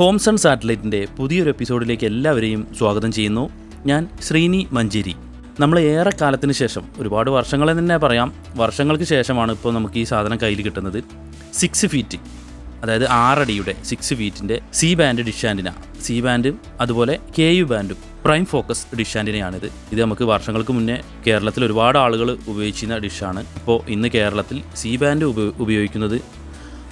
ഹോംസൺ സാറ്റലൈറ്റിന്റെ പുതിയൊരു എപ്പിസോഡിലേക്ക് എല്ലാവരെയും സ്വാഗതം ചെയ്യുന്നു. ഞാൻ ശ്രീനി മഞ്ചേരി. നമ്മൾ ഏറെ കാലത്തിന് ശേഷം ഒരുപാട് വർഷങ്ങളെ തന്നെ പറയാം വർഷങ്ങൾക്ക് ശേഷമാണ് ഇപ്പോൾ നമുക്ക് ഈ സാധനം കയ്യിൽ കിട്ടുന്നത്. സിക്സ് ഫീറ്റ് അതായത് ആറടിയുടെ six ഫീറ്റിന്റെ C band dish antenna C ബാൻഡും അതുപോലെ കെ യു ബാൻഡും പ്രൈം ഫോക്കസ് ഡിഷ് ആന്റിനയാണിത് ഇത് നമുക്ക് വർഷങ്ങൾക്ക് മുന്നേ കേരളത്തിൽ ഒരുപാട് ആളുകൾ ഉപയോഗിച്ചിരുന്ന ഡിഷാണ് ഇപ്പോൾ ഇന്ന് കേരളത്തിൽ സി ബാൻഡ് ഉപ- ഉപയോഗിക്കുന്നത്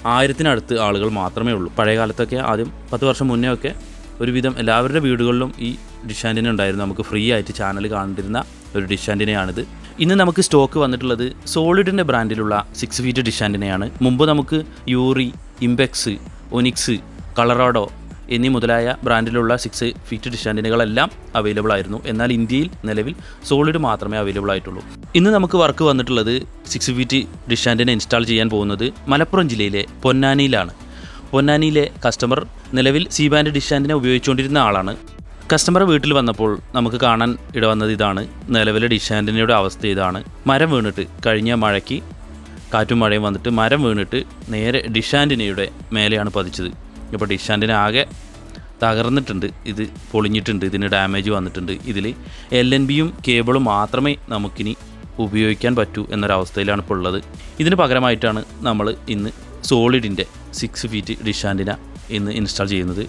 ആയിരത്തിനടുത്ത് ആളുകൾ മാത്രമേ ഉള്ളൂ. പഴയ കാലത്തൊക്കെ ആദ്യം പത്ത് വർഷം മുന്നേ ഒക്കെ ഒരുവിധം എല്ലാവരുടെ വീടുകളിലും ഈ ഡിഷ് ആന്റിന ഉണ്ടായിരുന്നു. നമുക്ക് ഫ്രീ ആയിട്ട് ചാനൽ കാണിരുന്ന ഒരു ഡിഷ് ആന്റിനയാണിത്. ഇന്ന് നമുക്ക് സ്റ്റോക്ക് വന്നിട്ടുള്ളത് സോളിഡിന്റെ ബ്രാൻഡിലുള്ള സിക്സ് ഫീറ്റ് ഡിഷ് ആന്റിനയാണ്. മുമ്പ് നമുക്ക് യൂറി ഇംപെക്സ് ഒനിക്സ് കളറാഡോ എന്നീ മുതലായ ബ്രാൻഡിലുള്ള സിക്സ് ഫീറ്റ് ഡിഷ് ആന്റിനകളെല്ലാം അവൈലബിൾ ആയിരുന്നു. എന്നാൽ ഇന്ത്യയിൽ നിലവിൽ സോളിഡ് മാത്രമേ അവൈലബിൾ ആയിട്ടുള്ളൂ. ഇന്ന് നമുക്ക് വർക്ക് വന്നിട്ടുള്ളത് സിക്സ് ഫീറ്റ് ആന്റിന ഇൻസ്റ്റാൾ ചെയ്യാൻ പോകുന്നത് മലപ്പുറം ജില്ലയിലെ പൊന്നാനിയിലാണ്. പൊന്നാനിയിലെ കസ്റ്റമർ നിലവിൽ സി ബാൻഡ് ആന്റിന ഉപയോഗിച്ചുകൊണ്ടിരുന്ന ആളാണ്. കസ്റ്റമർ വീട്ടിൽ വന്നപ്പോൾ നമുക്ക് കാണാൻ ഇടവന്നത് ഇതാണ്. നിലവിലെ ഡിഷ് ആന്റിനയുടെ അവസ്ഥ ഇതാണ്. മരം വീണിട്ട് കഴിഞ്ഞ മഴയ്ക്ക് കാറ്റും മഴയും വന്നിട്ട് മരം വീണിട്ട് നേരെ ഡിഷ് ആന്റിനയുടെ മേലെയാണ് പതിച്ചത്. ഇപ്പോൾ ഡിഷ് ആകെ തകർന്നിട്ടുണ്ട്. ഇത് പൊളിഞ്ഞിട്ടുണ്ട് ഇതിന് ഡാമേജ് വന്നിട്ടുണ്ട്. ഇതിൽ എൽ എൻ ബിയും കേബിളും മാത്രമേ നമുക്കിനി ഉപയോഗിക്കാൻ പറ്റൂ എന്നൊരവസ്ഥയിലാണ് ഇപ്പോൾ ഉള്ളത്. ഇതിന് പകരമായിട്ടാണ് നമ്മൾ ഇന്ന് സോളിഡിന്റെ സിക്സ് ഫീറ്റ് ഡിഷാൻഡിന ഇന്ന് ഇൻസ്റ്റാൾ ചെയ്യുന്നത്.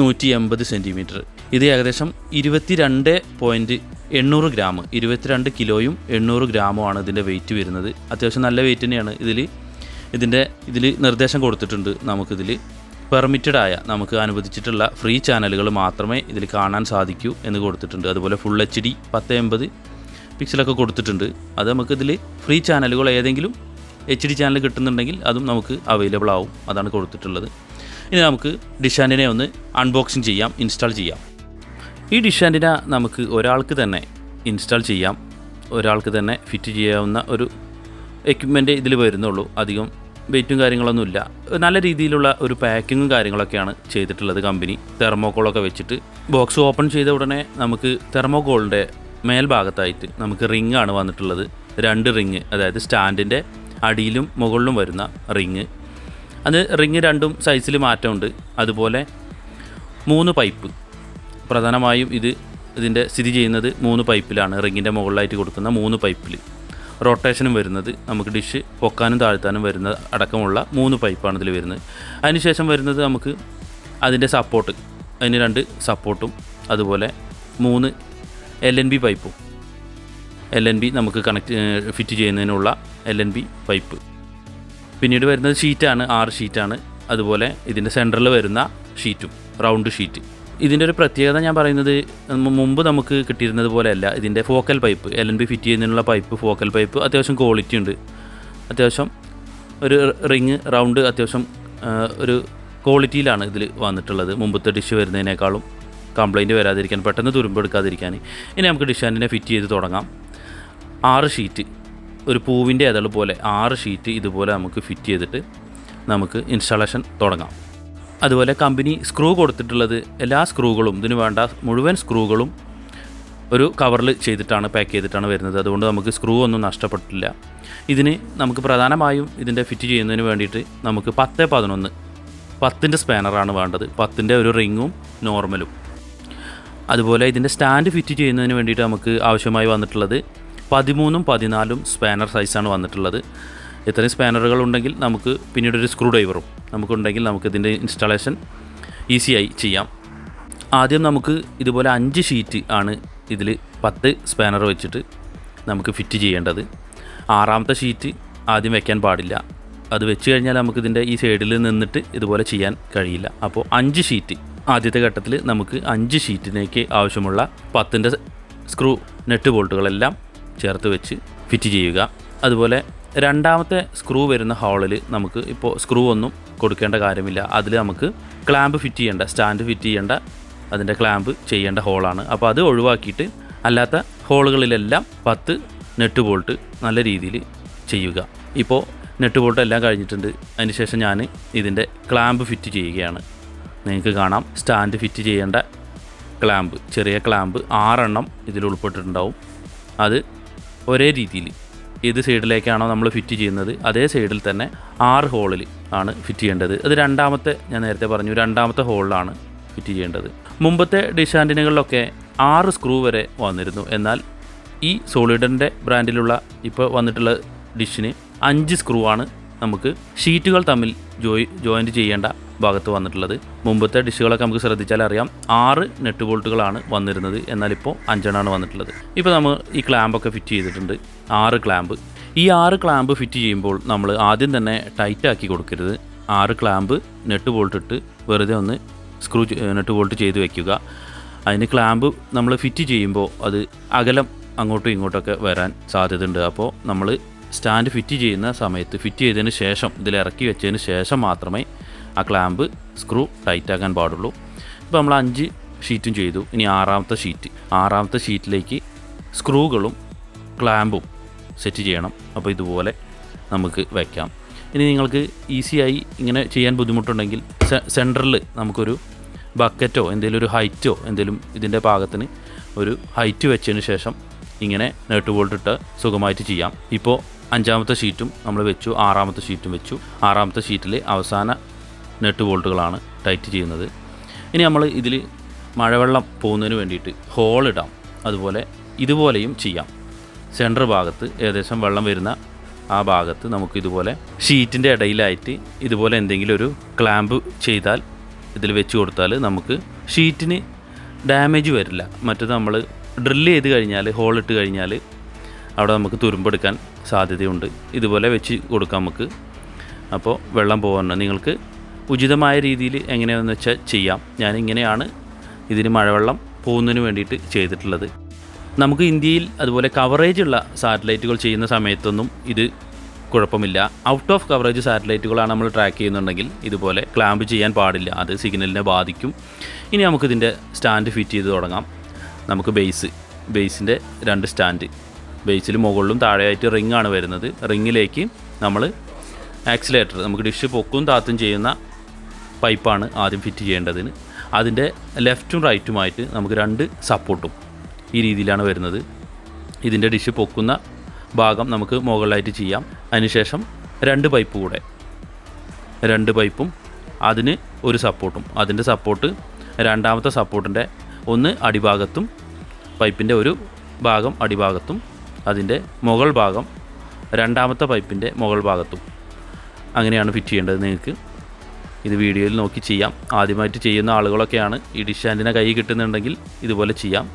നൂറ്റി എൺപത് സെന്റിമീറ്റർ ഇത് ഏകദേശം ഇരുപത്തിരണ്ട് പോയിന്റ് എണ്ണൂറ് ഗ്രാം ഇരുപത്തിരണ്ട് കിലോയും എണ്ണൂറ് ഗ്രാമുമാണ് ഇതിന്റെ വെയിറ്റ് വരുന്നത്. അത്യാവശ്യം നല്ല വെയിറ്റ് തന്നെയാണ് ഇതിൽ ഇതിന്റെ ഇതിൽ നിർദ്ദേശം കൊടുത്തിട്ടുണ്ട് നമുക്കിതിൽ പെർമിറ്റഡ് ആയ നമുക്ക് അനുവദിച്ചിട്ടുള്ള ഫ്രീ ചാനലുകൾ മാത്രമേ ഇതിൽ കാണാൻ സാധിക്കൂ എന്ന് കൊടുത്തിട്ടുണ്ട്. അതുപോലെ ഫുൾ എച്ച് ഡി പത്ത് എൺപത് പിക്സലൊക്കെ കൊടുത്തിട്ടുണ്ട്. അത് നമുക്ക് നമുക്കിതിൽ ഫ്രീ ചാനലുകൾ ഏതെങ്കിലും എച്ച് ഡി ചാനൽ കിട്ടുന്നുണ്ടെങ്കിൽ അതും നമുക്ക് അവൈലബിൾ ആവും. അതാണ് കൊടുത്തിട്ടുള്ളത്. ഇനി നമുക്ക് ഡിഷാന്റിനെ ഒന്ന് അൺബോക്സിങ് ചെയ്യാം ഇൻസ്റ്റാൾ ചെയ്യാം. ഈ ഡിഷാന്റിന നമുക്ക് ഒരാൾക്ക് തന്നെ ഇൻസ്റ്റാൾ ചെയ്യാം. ഒരാൾക്ക് തന്നെ ഫിറ്റ് ചെയ്യാവുന്ന ഒരു എക്യുപ്മെന്റ് ഇതിൽ വരുന്നുള്ളൂ. അധികം വെയിറ്റും കാര്യങ്ങളൊന്നുമില്ല. നല്ല രീതിയിലുള്ള ഒരു പാക്കിങ്ങും കാര്യങ്ങളൊക്കെയാണ് ചെയ്തിട്ടുള്ളത് കമ്പനി. തെർമോക്കോളൊക്കെ വെച്ചിട്ട് ബോക്സ് ഓപ്പൺ ചെയ്ത ഉടനെ നമുക്ക് തെർമോക്കോളിന്റെ മേൽഭാഗത്തായിട്ട് നമുക്ക് റിങ് ആണ് വന്നിട്ടുള്ളത്. രണ്ട് റിങ് അതായത് സ്റ്റാൻഡിന്റെ അടിയിലും മുകളിലും വരുന്ന റിങ്. അത് റിങ് രണ്ടും സൈസിൽ മാറ്റമുണ്ട്. അതുപോലെ മൂന്ന് പൈപ്പ്. പ്രധാനമായും ഇത് ഇതിന്റെ സ്ഥിതി ചെയ്യുന്നത് മൂന്ന് പൈപ്പിലാണ്. റിങ്ങിന്റെ മുകളിലായിട്ട് കൊടുക്കുന്ന മൂന്ന് പൈപ്പിൽ റൊട്ടേഷനും വരുന്നത് നമുക്ക് ഡിഷ് പൊക്കാനും താഴ്ത്താനും വരുന്ന അടക്കമുള്ള മൂന്ന് പൈപ്പാണ് ഇതിൽ വരുന്നത്. അതിനുശേഷം വരുന്നത് നമുക്ക് അതിന്റെ സപ്പോർട്ട് അതിന് രണ്ട് സപ്പോർട്ടും അതുപോലെ മൂന്ന് എൽ എൻ ബി പൈപ്പും എൽ എൻ ബി നമുക്ക് കണക്ട് ഫിറ്റ് ചെയ്യുന്നതിനുള്ള എൽ എൻ ബി പൈപ്പ് പിന്നീട് വരുന്നത് ഷീറ്റാണ് ആറ് ഷീറ്റാണ് അതുപോലെ ഇതിന്റെ സെന്ററിൽ വരുന്ന ഷീറ്റും റൗണ്ട് ഷീറ്റ് ഇതിന്റെ ഒരു പ്രത്യേകത ഞാൻ പറയുന്നത് മുമ്പ് നമുക്ക് കിട്ടിയിരുന്നത് പോലെയല്ല. ഇതിന്റെ focal pipe L N B fit ചെയ്യുന്നതിനുള്ള പൈപ്പ് ഫോക്കൽ പൈപ്പ് അത്യാവശ്യം ക്വാളിറ്റി ഉണ്ട്. അത്യാവശ്യം ഒരു റിങ് റൗണ്ട് അത്യാവശ്യം ഒരു ക്വാളിറ്റിയിലാണ് ഇതിൽ വന്നിട്ടുള്ളത്. മുമ്പത്തെ ഡിഷ് വരുന്നതിനേക്കാളും കംപ്ലൈന്റ് വരാതിരിക്കാൻ പെട്ടെന്ന് തുരുമ്പെടുക്കാതിരിക്കാൻ ഇനി നമുക്ക് ഡിഷ് ആന്റിനെ ഫിറ്റ് ചെയ്ത് തുടങ്ങാം. ആറ് ഷീറ്റ് ഒരു പൂവിന്റെ ഇതൾ പോലെ ആറ് ഷീറ്റ് ഇതുപോലെ നമുക്ക് ഫിറ്റ് ചെയ്തിട്ട് നമുക്ക് ഇൻസ്റ്റാളേഷൻ തുടങ്ങാം. അതുപോലെ കമ്പനി സ്ക്രൂ കൊടുത്തിട്ടുള്ളത് എല്ലാ സ്ക്രൂകളും ഇതിന് വേണ്ട മുഴുവൻ സ്ക്രൂകളും ഒരു കവറിൽ ചെയ്തിട്ടാണ് പാക്ക് ചെയ്തിട്ടാണ് വരുന്നത്. അതുകൊണ്ട് നമുക്ക് സ്ക്രൂ ഒന്നും നഷ്ടപ്പെട്ടില്ല ഇതിന് നമുക്ക് പ്രധാനമായും ഇതിന്റെ ഫിറ്റ് ചെയ്യുന്നതിന് വേണ്ടിയിട്ട് നമുക്ക് പത്ത് പതിനൊന്ന് പത്തിന്റെ സ്പാനറാണ് വേണ്ടത്. പത്തിന്റെ ഒരു റിങ്ങും നോർമലും. അതുപോലെ ഇതിന്റെ സ്റ്റാൻഡ് ഫിറ്റ് ചെയ്യുന്നതിന് വേണ്ടിയിട്ട് നമുക്ക് ആവശ്യമായി വന്നിട്ടുള്ളത് പതിമൂന്നും പതിനാലും സ്പാനർ സൈസാണ് വന്നിട്ടുള്ളത്. ഇത്രയും സ്പാനറുകൾ ഉണ്ടെങ്കിൽ നമുക്ക് പിന്നീട് ഒരു സ്ക്രൂ ഡ്രൈവറും നമുക്കുണ്ടെങ്കിൽ നമുക്ക് ഇതിന്റെ ഇൻസ്റ്റാളേഷൻ ഈസിയായി ചെയ്യാം. ആദ്യം നമുക്ക് ഇതുപോലെ അഞ്ച് ഷീറ്റ് ആണ് ഇതിൽ പത്ത് സ്പാനർ വെച്ചിട്ട് നമുക്ക് ഫിറ്റ് ചെയ്യേണ്ടത്. ആറാമത്തെ ഷീറ്റ് ആദ്യം വെക്കാൻ പാടില്ല. അത് വെച്ച് കഴിഞ്ഞാൽ നമുക്ക് ഇതിന്റെ ഈ സൈഡിൽ നിന്നിട്ട് ഇതുപോലെ ചെയ്യാൻ കഴിയില്ല. അപ്പോൾ അഞ്ച് ഷീറ്റ് ആദ്യത്തെ ഘട്ടത്തിൽ നമുക്ക് അഞ്ച് ഷീറ്റിനേക്ക് ആവശ്യമുള്ള പത്തിന്റെ സ്ക്രൂ നെറ്റ് ബോൾട്ടുകളെല്ലാം ചേർത്ത് വെച്ച് ഫിറ്റ് ചെയ്യുക. അതുപോലെ രണ്ടാമത്തെ സ്ക്രൂ വരുന്ന ഹോളിൽ നമുക്ക് ഇപ്പോൾ സ്ക്രൂ ഒന്നും കൊടുക്കേണ്ട കാര്യമില്ല. അതിൽ നമുക്ക് ക്ലാമ്പ് ഫിറ്റ് ചെയ്യേണ്ട സ്റ്റാൻഡ് ഫിറ്റ് ചെയ്യേണ്ട അതിന്റെ ക്ലാമ്പ് ചെയ്യേണ്ട ഹോളാണ് അപ്പോൾ അത് ഒഴിവാക്കിയിട്ട് അല്ലാത്ത ഹോളുകളിലെല്ലാം പത്ത് നെട്ട് ബോൾട്ട് നല്ല രീതിയിൽ ചെയ്യുക. ഇപ്പോൾ നെട്ട് ബോൾട്ട് എല്ലാം കഴിഞ്ഞിട്ടുണ്ട്. അതിനുശേഷം ഞാൻ ഇതിന്റെ ക്ലാമ്പ് ഫിറ്റ് ചെയ്യുകയാണ്. നിങ്ങൾക്ക് കാണാം. സ്റ്റാൻഡ് ഫിറ്റ് ചെയ്യേണ്ട ക്ലാമ്പ് ചെറിയ ക്ലാമ്പ് ആറെണ്ണം ഇതിൽ ഉൾപ്പെട്ടിട്ടുണ്ടാവും. അത് ഒരേ രീതിയിൽ ഏത് സൈഡിലേക്കാണോ നമ്മൾ ഫിറ്റ് ചെയ്യുന്നത് അതേ സൈഡിൽ തന്നെ ആറ് ഹോളിൽ ആണ് ഫിറ്റ് ചെയ്യേണ്ടത്. അത് രണ്ടാമത്തെ ഞാൻ നേരത്തെ പറഞ്ഞു രണ്ടാമത്തെ ഹോളിലാണ് ഫിറ്റ് ചെയ്യേണ്ടത്. മുമ്പത്തെ ഡിഷാന്റിനുകളിലൊക്കെ ആറ് സ്ക്രൂ വരെ വന്നിരുന്നു. എന്നാൽ ഈ സോളിഡറിന്റെ ബ്രാൻഡിലുള്ള ഇപ്പോൾ വന്നിട്ടുള്ള ഡിഷിന് അഞ്ച് സ്ക്രൂ ആണ് നമുക്ക് ഷീറ്റുകൾ തമ്മിൽ ജോയി ജോയിന്റ് ചെയ്യേണ്ട ഭാഗത്ത് വന്നിട്ടുള്ളത്. മുമ്പത്തെ ഡിഷുകളൊക്കെ നമുക്ക് ശ്രദ്ധിച്ചാൽ അറിയാം. ആറ് നെറ്റ് ബോൾട്ടുകളാണ് വന്നിരുന്നത്. എന്നാൽ ഇപ്പോൾ അഞ്ചെണ്ണമാണ് വന്നിട്ടുള്ളത്. ഇപ്പോൾ നമ്മൾ ഈ ക്ലാമ്പൊക്കെ ഫിറ്റ് ചെയ്തിട്ടുണ്ട്. ആറ് ക്ലാമ്പ് ഈ ആറ് ക്ലാമ്പ് ഫിറ്റ് ചെയ്യുമ്പോൾ നമ്മൾ ആദ്യം തന്നെ ടൈറ്റ് ആക്കി കൊടുക്കരുത്. ആറ് ക്ലാമ്പ് നെട്ട് ബോൾട്ട് ഇട്ട് വെറുതെ ഒന്ന് സ്ക്രൂ നെട്ട് ബോൾട്ട് ചെയ്ത് വെക്കുക. അതിന് ക്ലാമ്പ് നമ്മൾ ഫിറ്റ് ചെയ്യുമ്പോൾ അത് അകലം അങ്ങോട്ടും ഇങ്ങോട്ടൊക്കെ വരാൻ സാധ്യതയുണ്ട്. അപ്പോൾ നമ്മൾ സ്റ്റാൻഡ് ഫിറ്റ് ചെയ്യുന്ന സമയത്ത് ഫിറ്റ് ചെയ്തതിന് ശേഷം ഇതിൽ ഇറക്കി വെച്ചതിന് ശേഷം മാത്രമേ ആ ക്ലാമ്പ് സ്ക്രൂ ടൈറ്റ് ആക്കാൻ പാടുള്ളൂ. ഇപ്പോൾ നമ്മൾ അഞ്ച് ഷീറ്റും ചെയ്തു. ഇനി ആറാമത്തെ ഷീറ്റ് ആറാമത്തെ ഷീറ്റിലേക്ക് സ്ക്രൂകളും ക്ലാമ്പും സെറ്റ് ചെയ്യണം. അപ്പോൾ ഇതുപോലെ നമുക്ക് വയ്ക്കാം ഇനി നിങ്ങൾക്ക് ഈസിയായി ഇങ്ങനെ ചെയ്യാൻ ബുദ്ധിമുട്ടുണ്ടെങ്കിൽ സെന്ററിൽ നമുക്കൊരു ബക്കറ്റോ എന്തെങ്കിലും ഒരു ഹൈറ്റോ എന്തെങ്കിലും ഇതിന്റെ പാകത്തിന് ഒരു ഹൈറ്റ് വെച്ചതിന് ശേഷം ഇങ്ങനെ നെട്ട് ബോൾട്ട് ഇട്ട് സുഖമായിട്ട് ചെയ്യാം. ഇപ്പോൾ അഞ്ചാമത്തെ ഷീറ്റും നമ്മൾ വെച്ചു ആറാമത്തെ ഷീറ്റും വെച്ചു. ആറാമത്തെ ഷീറ്റിൽ അവസാന നെട്ട് ബോൾട്ടുകളാണ് ടൈറ്റ് ചെയ്യുന്നത്. ഇനി നമ്മൾ ഇതിൽ മഴവെള്ളം പോകുന്നതിന് വേണ്ടിയിട്ട് ഇടാം. അതുപോലെ ഇതുപോലെയും ചെയ്യാം. സെന്റർ ഭാഗത്ത് ഏകദേശം വെള്ളം വരുന്ന ആ ഭാഗത്ത് നമുക്ക് ഇതുപോലെ ഷീറ്റിന്റെ ഇടയിലായിട്ട് ഇതുപോലെ എന്തെങ്കിലും ഒരു ക്ലാമ്പ് ചെയ്താൽ ഇതിൽ വെച്ച് കൊടുത്താൽ നമുക്ക് ഷീറ്റിന് ഡാമേജ് വരില്ല. മറ്റത് നമ്മൾ ഡ്രില്ല് ചെയ്ത് കഴിഞ്ഞാൽ ഹോൾ ഇട്ട് കഴിഞ്ഞാൽ അവിടെ നമുക്ക് തുരുമ്പെടുക്കാൻ സാധ്യതയുണ്ട്. ഇതുപോലെ വെച്ച് കൊടുക്കാം നമുക്ക്. അപ്പോൾ വെള്ളം പോകാൻ നിങ്ങൾക്ക് ഉചിതമായ രീതിയിൽ എങ്ങനെയാണെന്ന് വെച്ചാൽ ചെയ്യാം. ഞാൻ ഇങ്ങനെയാണ് ഇതിന് മഴവെള്ളം പോകുന്നതിന് വേണ്ടിയിട്ട് ചെയ്തിട്ടുള്ളത്. നമുക്ക് ഇന്ത്യയിൽ അതുപോലെ കവറേജ് ഉള്ള സാറ്റലൈറ്റുകൾ ചെയ്യുന്ന സമയത്തൊന്നും ഇത് കുഴപ്പമില്ല. ഔട്ട് ഓഫ് കവറേജ് സാറ്റലൈറ്റുകളാണ് നമ്മൾ ട്രാക്ക് ചെയ്യുന്നുണ്ടെങ്കിൽ ഇതുപോലെ ക്ലാമ്പ് ചെയ്യാൻ പാടില്ല. അത് സിഗ്നലിനെ ബാധിക്കും. ഇനി നമുക്കിതിന്റെ സ്റ്റാൻഡ് ഫിറ്റ് ചെയ്ത് തുടങ്ങാം. നമുക്ക് ബേസ് ബേസിന്റെ രണ്ട് സ്റ്റാൻഡ് ബേസിൽ മുകളിലും താഴെയായിട്ട് റിങ്ങാണ് വരുന്നത്. റിങ്ങിലേക്ക് നമ്മൾ ആക്സിലേറ്റർ നമുക്ക് ഡിഷ് പൊക്കും താത്തും ചെയ്യുന്ന പൈപ്പാണ് ആദ്യം ഫിറ്റ് ചെയ്യേണ്ടതിന്. അതിന്റെ ലെഫ്റ്റും റൈറ്റുമായിട്ട് നമുക്ക് രണ്ട് സപ്പോർട്ടും ഈ രീതിയിലാണ് വരുന്നത്. ഇതിന്റെ ഡിഷ് പൊക്കുന്ന ഭാഗം നമുക്ക് മുകളിലായിട്ട് ചെയ്യാം. അതിനുശേഷം രണ്ട് പൈപ്പ് കൂടെ. രണ്ട് പൈപ്പും അതിന് ഒരു സപ്പോർട്ടും. അതിന്റെ സപ്പോർട്ട് രണ്ടാമത്തെ സപ്പോർട്ടിന്റെ ഒന്ന് അടിഭാഗത്തും പൈപ്പിന്റെ ഒരു ഭാഗം അടിഭാഗത്തും അതിന്റെ മുകൾ ഭാഗം രണ്ടാമത്തെ പൈപ്പിന്റെ മുകൾ ഭാഗത്തും. അങ്ങനെയാണ് ഫിറ്റ് ചെയ്യേണ്ടത് നിങ്ങൾക്ക്. ഇത് വീഡിയോയിൽ നോക്കി ചെയ്യാം. ആദ്യമായിട്ട് ചെയ്യുന്ന ആളുകളൊക്കെയാണ് ഈ ഡിഷ് കൈ കിട്ടുന്നുണ്ടെങ്കിൽ ഇതുപോലെ ചെയ്യാം.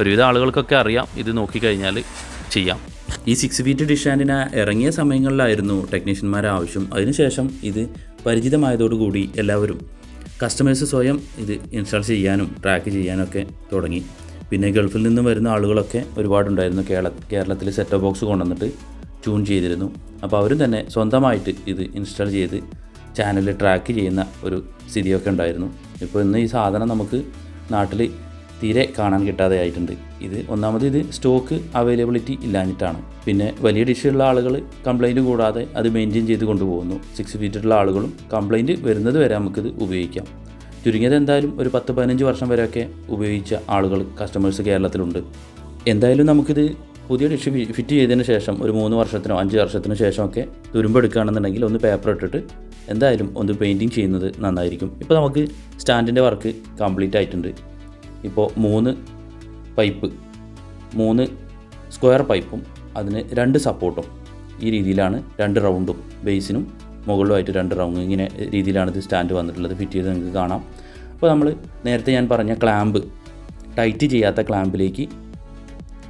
ഒരുവിധ ആളുകൾക്കൊക്കെ അറിയാം ഇത് നോക്കിക്കഴിഞ്ഞാൽ ചെയ്യാം. ഈ സിക്സ് ഫീറ്റ് ഡിഷ് ഇറങ്ങിയ സമയങ്ങളിലായിരുന്നു ടെക്നീഷ്യന്മാരെ ആവശ്യം. അതിനുശേഷം ഇത് പരിചിതമായതോടുകൂടി എല്ലാവരും കസ്റ്റമേഴ്സ് സ്വയം ഇത് ഇൻസ്റ്റാൾ ചെയ്യാനും ട്രാക്ക് ചെയ്യാനൊക്കെ തുടങ്ങി. പിന്നെ ഗൾഫിൽ നിന്ന് വരുന്ന ആളുകളൊക്കെ ഒരുപാടുണ്ടായിരുന്നു. കേരള കേരളത്തിൽ സെറ്റ് ബോക്സ് കൊണ്ടുവന്നിട്ട് ട്യൂൺ ചെയ്തിരുന്നു. അപ്പോൾ അവരും തന്നെ സ്വന്തമായിട്ട് ഇത് ഇൻസ്റ്റാൾ ചെയ്ത് ചാനൽ ട്രാക്ക് ചെയ്യുന്ന ഒരു സ്ഥിതിയൊക്കെ ഉണ്ടായിരുന്നു. ഇപ്പോൾ ഇന്ന് ഈ സാധനം നമുക്ക് നാട്ടിൽ തീരെ കാണാൻ കിട്ടാതെ ആയിട്ടുണ്ട്. ഇത് ഒന്നാമത് ഇത് സ്റ്റോക്ക് അവൈലബിലിറ്റി ഇല്ലാഞ്ഞിട്ടാണ്. പിന്നെ വലിയ ഡിഷുള്ള ആളുകൾ കംപ്ലൈന്റ് കൂടാതെ അത് മെയിന്റെയിൻ ചെയ്ത് കൊണ്ടുപോകുന്നു. സിക്സ് ഫീറ്റുള്ള ആളുകളും കംപ്ലൈന്റ് വരുന്നത് വരെ നമുക്കിത് ഉപയോഗിക്കാം. ചുരുങ്ങിയത് എന്തായാലും ഒരു പത്ത് പതിനഞ്ച് വർഷം വരെയൊക്കെ ഉപയോഗിച്ച ആളുകൾ കസ്റ്റമേഴ്സ് കേരളത്തിലുണ്ട്. എന്തായാലും നമുക്കിത് പുതിയ ഡിഷ് ഫിറ്റ് ചെയ്തതിന് ശേഷം ഒരു മൂന്ന് വർഷത്തിനോ അഞ്ച് വർഷത്തിനോ ശേഷമൊക്കെ തുരുമ്പെടുക്കുകയാണെന്നുണ്ടെങ്കിൽ ഒന്ന് പേപ്പർ ഇട്ടിട്ട് എന്തായാലും ഒന്ന് പെയിന്റിങ് ചെയ്യുന്നത് നന്നായിരിക്കും. ഇപ്പോൾ നമുക്ക് സ്റ്റാൻഡിന്റെ വർക്ക് കംപ്ലീറ്റ് ആയിട്ടുണ്ട്. ഇപ്പോൾ മൂന്ന് പൈപ്പ് മൂന്ന് സ്ക്വയർ പൈപ്പും അതിന് രണ്ട് സപ്പോർട്ടും ഈ രീതിയിലാണ് രണ്ട് റൗണ്ടും ബേസിനും മുകളിലുമായിട്ട് രണ്ട് റൗണ്ട് ഇങ്ങനെ രീതിയിലാണ് ഇത് സ്റ്റാൻഡ് വന്നിട്ടുള്ളത്. ഫിറ്റ് ചെയ്ത് നിങ്ങൾക്ക് കാണാം. അപ്പോൾ നമ്മൾ നേരത്തെ ഞാൻ പറഞ്ഞ ക്ലാമ്പ് ടൈറ്റ് ചെയ്യാത്ത ക്ലാമ്പിലേക്ക്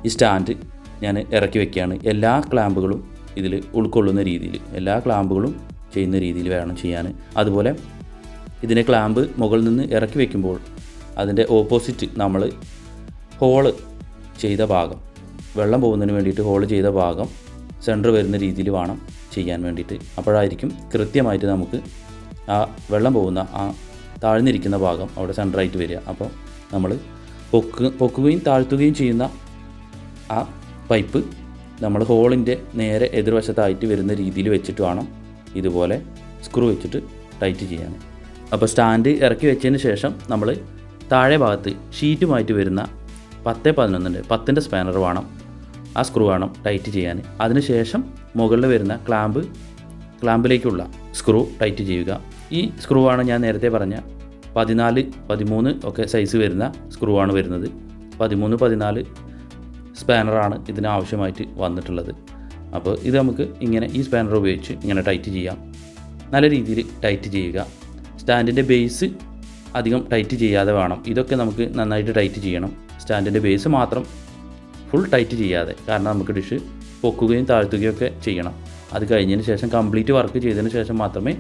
ഈ സ്റ്റാൻഡ് ഞാൻ ഇറക്കി വെക്കുകയാണ്. എല്ലാ ക്ലാമ്പുകളും ഇതിൽ ഉൾക്കൊള്ളുന്ന രീതിയിൽ എല്ലാ ക്ലാമ്പുകളും ചെയ്യുന്ന രീതിയിൽ വേണം ചെയ്യാൻ. അതുപോലെ ഇതിനെ ക്ലാമ്പ് മുകളിൽ നിന്ന് ഇറക്കി വെക്കുമ്പോൾ അതിന്റെ ഓപ്പോസിറ്റ് നമ്മൾ ഹോൾ ചെയ്ത ഭാഗം വെള്ളം പോകുന്നതിന് വേണ്ടിയിട്ട് ഹോൾ ചെയ്ത ഭാഗം സെന്റർ വരുന്ന രീതിയിൽ വേണം ചെയ്യാൻ വേണ്ടിയിട്ട്. അപ്പോഴായിരിക്കും കൃത്യമായിട്ട് നമുക്ക് ആ വെള്ളം പോകുന്ന ആ താഴ്ന്നിരിക്കുന്ന ഭാഗം അവിടെ സെന്ററായിട്ട് വരിക. അപ്പോൾ നമ്മൾ പൊക്ക് പൊക്കുകയും താഴ്ത്തുകയും ചെയ്യുന്ന ആ പൈപ്പ് നമ്മൾ ഹോളിന്റെ നേരെ എതിർവശത്തായിട്ട് വരുന്ന രീതിയിൽ വെച്ചിട്ട് വേണം ഇതുപോലെ സ്ക്രൂ വെച്ചിട്ട് ടൈറ്റ് ചെയ്യാണ്. അപ്പോൾ സ്റ്റാൻഡ് ഇറക്കി വെച്ചതിന് ശേഷം നമ്മൾ താഴെ ഭാഗത്ത് ഷീറ്റുമായിട്ട് വരുന്ന പത്ത് പതിനൊന്നിന്റെ പത്തിന്റെ സ്പാനർ വേണം ആ സ്ക്രൂ വേണം ടൈറ്റ് ചെയ്യാൻ. അതിനുശേഷം മുകളിൽ വരുന്ന ക്ലാമ്പ് ക്ലാമ്പിലേക്കുള്ള സ്ക്രൂ ടൈറ്റ് ചെയ്യുക. ഈ സ്ക്രൂ ആണ് ഞാൻ നേരത്തെ പറഞ്ഞ പതിനാല് പതിമൂന്ന് ഒക്കെ സൈസ് വരുന്ന സ്ക്രൂ ആണ് വരുന്നത്. പതിമൂന്ന് പതിനാല് സ്പാനറാണ് ഇതിനാവശ്യമായിട്ട് വന്നിട്ടുള്ളത്. അപ്പോൾ ഇത് നമുക്ക് ഇങ്ങനെ ഈ സ്പാനർ ഉപയോഗിച്ച് ഇങ്ങനെ ടൈറ്റ് ചെയ്യാം. നല്ല രീതിയിൽ ടൈറ്റ് ചെയ്യുക. സ്റ്റാൻഡിന്റെ ബേസ് അധികം ടൈറ്റ് ചെയ്യാതെ വേണം. ഇതൊക്കെ നമുക്ക് നന്നായിട്ട് ടൈറ്റ് ചെയ്യണം. സ്റ്റാൻഡിന്റെ ബേസ് മാത്രം ഫുൾ ടൈറ്റ് ചെയ്യാതെ. കാരണം നമുക്ക് ഡിഷ് പൊക്കുകയും താഴ്ത്തുകയും ഒക്കെ ചെയ്യണം. അത് കഴിഞ്ഞതിന് ശേഷം കംപ്ലീറ്റ് വർക്ക് ചെയ്തതിന് ശേഷം മാത്രമേ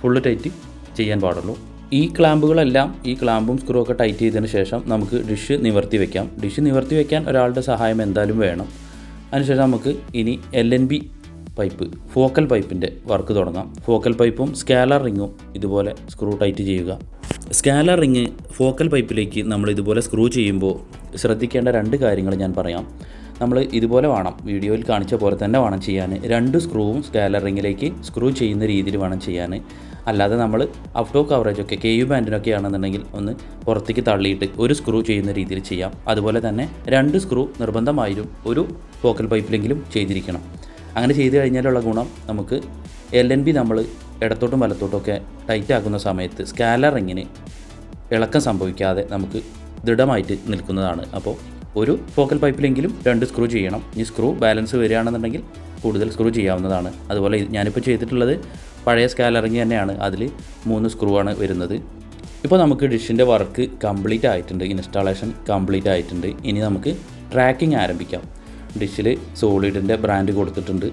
ഫുള്ള് ടൈറ്റ് ചെയ്യാൻ പാടുള്ളൂ. ഈ ക്ലാമ്പുകളെല്ലാം ഈ ക്ലാമ്പും സ്ക്രൂ ഒക്കെ ടൈറ്റ് ചെയ്തതിന് ശേഷം നമുക്ക് ഡിഷ് നിവർത്തി വയ്ക്കാം ഡിഷ് നിവർത്തി വയ്ക്കാൻ ഒരാളുടെ സഹായം എന്തായാലും വേണം. അതിനുശേഷം നമുക്ക് ഇനി L N B pipe focal പൈപ്പിന്റെ വർക്ക് തുടങ്ങാം. ഫോക്കൽ പൈപ്പും സ്കാലർ റിങ്ങും ഇതുപോലെ സ്ക്രൂ ടൈറ്റ് ചെയ്യുക. സ്കാലർ റിങ് ഫോക്കൽ പൈപ്പിലേക്ക് നമ്മൾ ഇതുപോലെ സ്ക്രൂ ചെയ്യുമ്പോൾ ശ്രദ്ധിക്കേണ്ട രണ്ട് കാര്യങ്ങൾ ഞാൻ പറയാം. നമ്മൾ ഇതുപോലെ വേണം വീഡിയോയിൽ കാണിച്ച പോലെ തന്നെ വേണം ചെയ്യാൻ. രണ്ട് സ്ക്രൂവും സ്കാലർ റിങ്ങിലേക്ക് സ്ക്രൂ ചെയ്യുന്ന രീതിയിൽ വേണം ചെയ്യാൻ. അല്ലാതെ നമ്മൾ ഔട്ടോ കവറേജ് ഒക്കെ കെ യു ബാൻഡിനൊക്കെ ആണെന്നുണ്ടെങ്കിൽ ഒന്ന് പുറത്തേക്ക് തള്ളിയിട്ട് ഒരു സ്ക്രൂ ചെയ്യുന്ന രീതിയിൽ ചെയ്യാം. അതുപോലെ തന്നെ രണ്ട് സ്ക്രൂ നിർബന്ധമായും ഒരു ഫോക്കൽ പൈപ്പിലെങ്കിലും ചെയ്തിരിക്കണം. അങ്ങനെ ചെയ്തു കഴിഞ്ഞാലുള്ള ഗുണം നമുക്ക് എൽ എൻ ബി നമ്മൾ ഇടത്തോട്ടും വലത്തോട്ടും ഒക്കെ ടൈറ്റ് ആക്കുന്ന സമയത്ത് സ്കാലർ റിങ്ങിന് ഇളക്കം സംഭവിക്കാതെ നമുക്ക് ദൃഢമായിട്ട് നിൽക്കുന്നതാണ്. അപ്പോൾ ഒരു ഫോക്കൽ പൈപ്പിലെങ്കിലും രണ്ട് സ്ക്രൂ ചെയ്യണം. ഈ സ്ക്രൂ ബാലൻസ് വരികയാണെന്നുണ്ടെങ്കിൽ കൂടുതൽ സ്ക്രൂ ചെയ്യാവുന്നതാണ്. അതുപോലെ ഞാനിപ്പോൾ ചെയ്തിട്ടുള്ളത് പഴയ സ്കാലറിങ് തന്നെയാണ്. അതിൽ മൂന്ന് സ്ക്രൂ ആണ് വരുന്നത്. ഇപ്പോൾ നമുക്ക് ഡിഷിന്റെ വർക്ക് കംപ്ലീറ്റ് ആയിട്ടുണ്ട്. ഇൻസ്റ്റാളേഷൻ കംപ്ലീറ്റ് ആയിട്ടുണ്ട്. ഇനി നമുക്ക് ട്രാക്കിംഗ് ആരംഭിക്കാം. ഡിഷിൽ സോളിഡിന്റെ ബ്രാൻഡ് കൊടുത്തിട്ടുണ്ട്.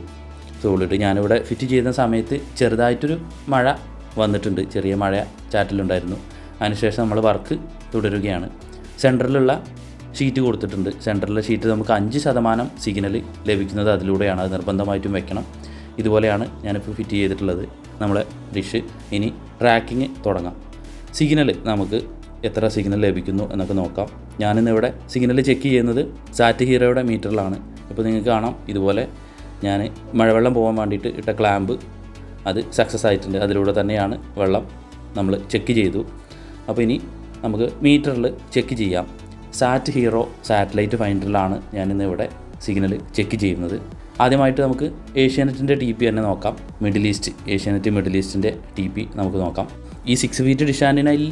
സോളിഡ് ഞാനിവിടെ ഫിറ്റ് ചെയ്യുന്ന സമയത്ത് ചെറുതായിട്ടൊരു മഴ വന്നിട്ടുണ്ട്. ചെറിയ മഴ ചാറ്റിലുണ്ടായിരുന്നു. അതിനുശേഷം നമ്മൾ വർക്ക് തുടരുകയാണ്. സെന്ററിലുള്ള ഷീറ്റ് കൊടുത്തിട്ടുണ്ട്. സെന്ററിലെ ഷീറ്റ് നമുക്ക് അഞ്ച് ശതമാനം സിഗ്നൽ ലഭിക്കുന്നത് അതിലൂടെയാണ്. അത് നിർബന്ധമായിട്ടും വെക്കണം. ഇതുപോലെയാണ് ഞാനിപ്പോൾ ഫിറ്റ് ചെയ്തിട്ടുള്ളത്. നമ്മളെ ഡിഷ് ഇനി ട്രാക്കിങ് തുടങ്ങാം. സിഗ്നൽ നമുക്ക് എത്ര സിഗ്നൽ ലഭിക്കുന്നു എന്നൊക്കെ നോക്കാം. ഞാനിന്നിവിടെ സിഗ്നൽ ചെക്ക് ചെയ്യുന്നത് സാറ്റ് ഹീറോയുടെ മീറ്ററിലാണ് ഇപ്പോൾ നിങ്ങൾക്ക് കാണാം. ഇതുപോലെ ഞാൻ മഴവെള്ളം പോകാൻ വേണ്ടിയിട്ട് ഇട്ട ക്ലാമ്പ് അത് സക്സസ് ആയിട്ടുണ്ട്. അതിലൂടെ തന്നെയാണ് വെള്ളം നമ്മൾ ചെക്ക് ചെയ്തു. അപ്പോൾ ഇനി നമുക്ക് മീറ്ററിൽ ചെക്ക് ചെയ്യാം. സാറ്റ് ഹീറോ സാറ്റലൈറ്റ് ഫൈൻഡറിലാണ് ഞാനിന്ന് ഇവിടെ സിഗ്നൽ ചെക്ക് ചെയ്യുന്നത്. ആദ്യമായിട്ട് നമുക്ക് ഏഷ്യാനെറ്റിന്റെ ടി പി തന്നെ നോക്കാം. മിഡിൽ ഈസ്റ്റ് ഏഷ്യാനെറ്റ് മിഡിൽ ഈസ്റ്റിന്റെ ടി പി നമുക്ക് നോക്കാം. ഈ സിക്സ് ഫീറ്റ് ഡിഷാനിനയിൽ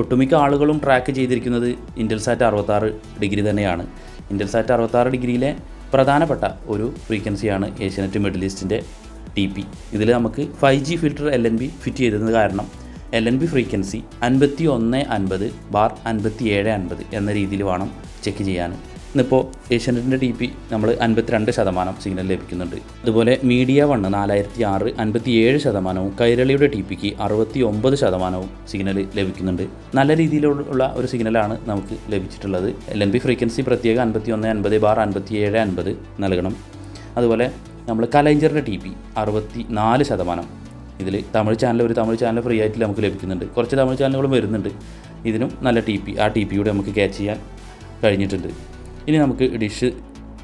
ഒട്ടുമിക്ക ആളുകളും ട്രാക്ക് ചെയ്തിരിക്കുന്നത് ഇൻഡൽസാറ്റ് അറുപത്താറ് ഡിഗ്രി തന്നെയാണ്. ഇൻഡൽസാറ്റ് അറുപത്താറ് ഡിഗ്രിയിലെ പ്രധാനപ്പെട്ട ഒരു ഫ്രീക്വൻസിയാണ് ഏഷ്യാനെറ്റ് മിഡിൽ ഈസ്റ്റിന്റെ ടി പി ഇതിൽ നമുക്ക് five G filter L N B fit ചെയ്തത് കാരണം എൽ എൻ ബി ഫ്രീക്വൻസി അൻപത്തി ഒന്ന് അൻപത് ബാർ അൻപത്തി ഏഴ് അൻപത് എന്ന രീതിയിൽ വേണം ചെക്ക് ചെയ്യാൻ. ഇന്നിപ്പോൾ ഏഷ്യനെറ്റിന്റെ ടി പി നമ്മൾ അൻപത്തിരണ്ട് ശതമാനം സിഗ്നൽ ലഭിക്കുന്നുണ്ട്. അതുപോലെ മീഡിയ വണ്ണ് നാലായിരത്തി ആറ് അൻപത്തി ഏഴ് ശതമാനവും കൈരളിയുടെ ടി പിക്ക് അറുപത്തി ഒമ്പത് ശതമാനവും സിഗ്നൽ ലഭിക്കുന്നുണ്ട്. നല്ല രീതിയിലുള്ള ഒരു സിഗ്നലാണ് നമുക്ക് ലഭിച്ചിട്ടുള്ളത്. എൽ എൻ ബി ഫ്രീക്വൻസി പ്രത്യേക അൻപത്തി ഒന്ന് അൻപത് ബാർ അൻപത്തി ഏഴ് അൻപത് നൽകണം. അതുപോലെ നമ്മൾ കലൈഞ്ചറിന്റെ ടി പി അറുപത്തി നാല് ശതമാനം ഇതിൽ തമിഴ് ചാനൽ ഒരു തമിഴ് ചാനൽ ഫ്രീ ആയിട്ട് നമുക്ക് ലഭിക്കുന്നുണ്ട്. കുറച്ച് തമിഴ് ചാനലുകളും വരുന്നുണ്ട്. ഇതിനും നല്ല ടി പി ആ ടി പിയുടെ നമുക്ക് ക്യാച്ച് ചെയ്യാൻ കഴിഞ്ഞിട്ടുണ്ട്. ഇനി നമുക്ക് ഡിഷ്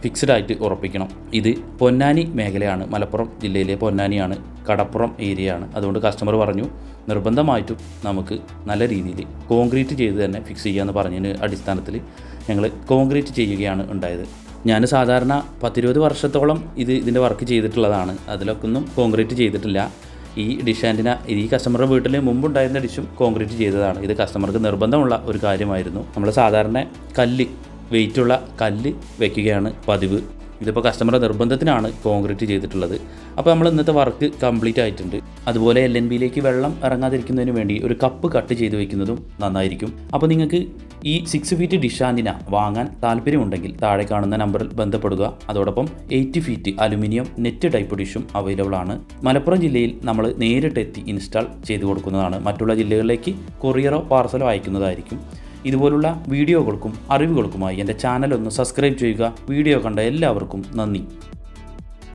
ഫിക്സ്ഡ് ആയിട്ട് ഉറപ്പിക്കണം. ഇത് പൊന്നാനി മേഖലയാണ്. മലപ്പുറം ജില്ലയിലെ പൊന്നാനിയാണ്. കടപ്പുറം ഏരിയയാണ്. അതുകൊണ്ട് കസ്റ്റമർ പറഞ്ഞു നിർബന്ധമായിട്ടും നമുക്ക് നല്ല രീതിയിൽ കോൺക്രീറ്റ് ചെയ്ത് തന്നെ ഫിക്സ് ചെയ്യാമെന്ന് പറഞ്ഞതിന് അടിസ്ഥാനത്തിൽ ഞങ്ങൾ കോൺക്രീറ്റ് ചെയ്യുകയാണ് ഉണ്ടായത്. ഞാൻ സാധാരണ പത്തിരുപത് വർഷത്തോളം ഇത് ഇതിന്റെ വർക്ക് ചെയ്തിട്ടുള്ളതാണ്. അതിലൊക്കെ ഒന്നും കോൺക്രീറ്റ് ചെയ്തിട്ടില്ല. ഈ ഡിഷ് ആന്റിന ഈ കസ്റ്റമറുടെ വീട്ടിൽ മുമ്പുണ്ടായിരുന്ന ഡിഷും കോൺക്രീറ്റ് ചെയ്തതാണ്. ഇത് കസ്റ്റമർക്ക് നിർബന്ധമുള്ള ഒരു കാര്യമായിരുന്നു. നമ്മൾ സാധാരണ കല്ല് വെയിറ്റുള്ള കല്ല് വയ്ക്കുകയാണ് പതിവ്. ഇതിപ്പോൾ കസ്റ്റമറുടെ നിർബന്ധത്തിനാണ് കോൺക്രീറ്റ് ചെയ്തിട്ടുള്ളത്. അപ്പോൾ നമ്മൾ ഇന്നത്തെ വർക്ക് കംപ്ലീറ്റ് ആയിട്ടുണ്ട്. അതുപോലെ എൽ എൻ ബിയിലേക്ക് വെള്ളം ഇറങ്ങാതിരിക്കുന്നതിന് വേണ്ടി ഒരു കപ്പ് കട്ട് ചെയ്ത് വെക്കുന്നതും നന്നായിരിക്കും. അപ്പോൾ നിങ്ങൾക്ക് ഈ സിക്സ് ഫീറ്റ് ഡിഷാന്റിന വാങ്ങാൻ താല്പര്യമുണ്ടെങ്കിൽ താഴെ കാണുന്ന നമ്പറിൽ ബന്ധപ്പെടുക. അതോടൊപ്പം eight feet aluminium net type ഡിഷും available ആണ്. മലപ്പുറം ജില്ലയിൽ നമ്മൾ നേരിട്ടെത്തി ഇൻസ്റ്റാൾ ചെയ്ത് കൊടുക്കുന്നതാണ്. മറ്റുള്ള ജില്ലകളിലേക്ക് കൊറിയറോ പാർസലോ അയക്കുന്നതായിരിക്കും. ഇതുപോലുള്ള വീഡിയോകൾക്കും അറിവുകൾക്കുമായി എന്റെ ചാനൽ ഒന്ന് സബ്സ്ക്രൈബ് ചെയ്യുക. വീഡിയോ കണ്ട എല്ലാവർക്കും നന്ദി.